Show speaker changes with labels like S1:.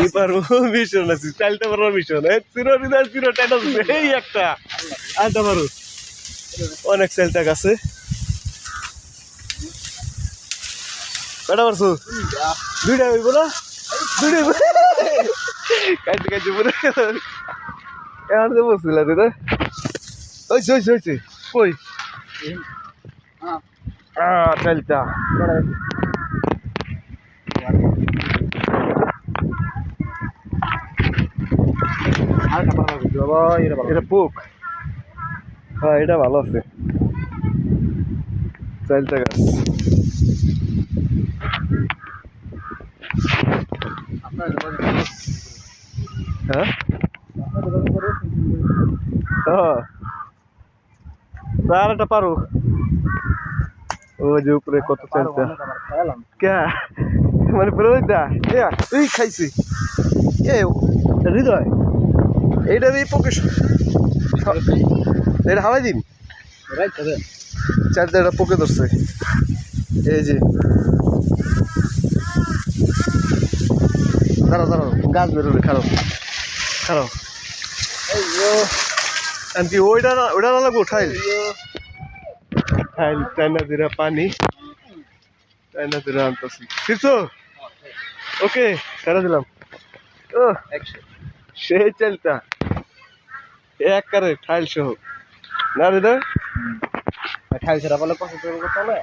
S1: কি পারব মিশন আছে চালতে পারব মিশন। চিরো হৃদয় চিরো টাইটাস এই একটা। আনতে পারো অনেক চালটা আছে। কটা পারছ দুইটা হইব না? দুইটা কাটতে কাটতে পরে এখন তো বসছিল দাদা ওইছে ওইছে ওইছে কই? আহ চালটা এটা হ্যাঁ এটা ভালো আছে। চালটা গাছ। হ্যাঁ? হ্যাঁ। ও যে উপরে কত কে? মানে পরে খাইছি। এ, হৃদয়। এইটা এই পোকে এটা হাওয়াই দিন। চারটা পোকে ধরছে। এই যে। দাঁড়াও দাঁড়াও গাছ বেরোবে খারাপ খারাপ আনকি ওইটা না ওইটা না লাগবো ঠাইল ঠাইল টাইনা দিরা পানি। টাইনা দিরা আনতেছি। শিখছো ওকে ছেড়ে দিলাম। ও সেই চালটা এক কারে ঠাইল সহ। না রে
S2: ঠাইল সেটা বলে করে চলে